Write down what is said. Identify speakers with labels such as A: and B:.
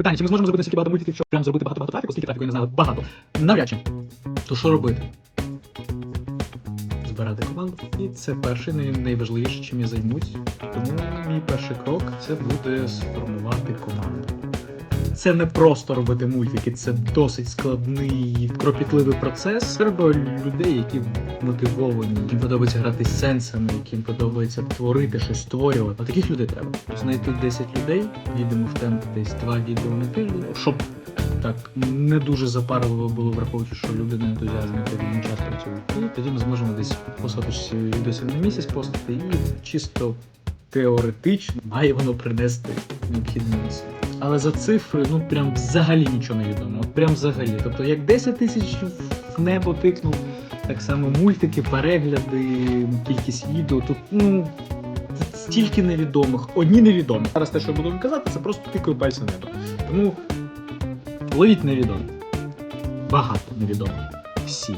A: Питання, чи ми зможемо зробити настільки багато мультиків, щоб прям зробити багато-багато трафіку, скільки трафіку, я не знаю, багато. Навряд чи. То що робити? Збирати команду. І це перший най- найважливіше, чим я займусь. Тому мій перший крок це буде сформувати команду. Це не просто робити мультики, це досить складний, кропітливий процес. Треба людей, які мотивовані, яким подобається грати з сенсами, яким подобається творити щось, створювати. А таких людей треба. Знайти 10 людей, їдемо в темп десь два відео на тиждень, щоб так не дуже запарливо було, враховуючи, що люди не ентузіазмі та вільний час працюють. І тоді ми зможемо десь по соточці відосів на місяць постати і чисто теоретично має воно принести необхідний місце. Але за цифри, ну прям взагалі нічого не відомо. От прям взагалі. Тобто, як 10 тисяч в небо тикнув, так само мультики, перегляди, кількість відео. Тут ну стільки невідомих, одні невідомі. Зараз те, що я буду казати, це просто тикаю пальцем в небо. Тому ловіть невідомі. Багато невідомих. Всі.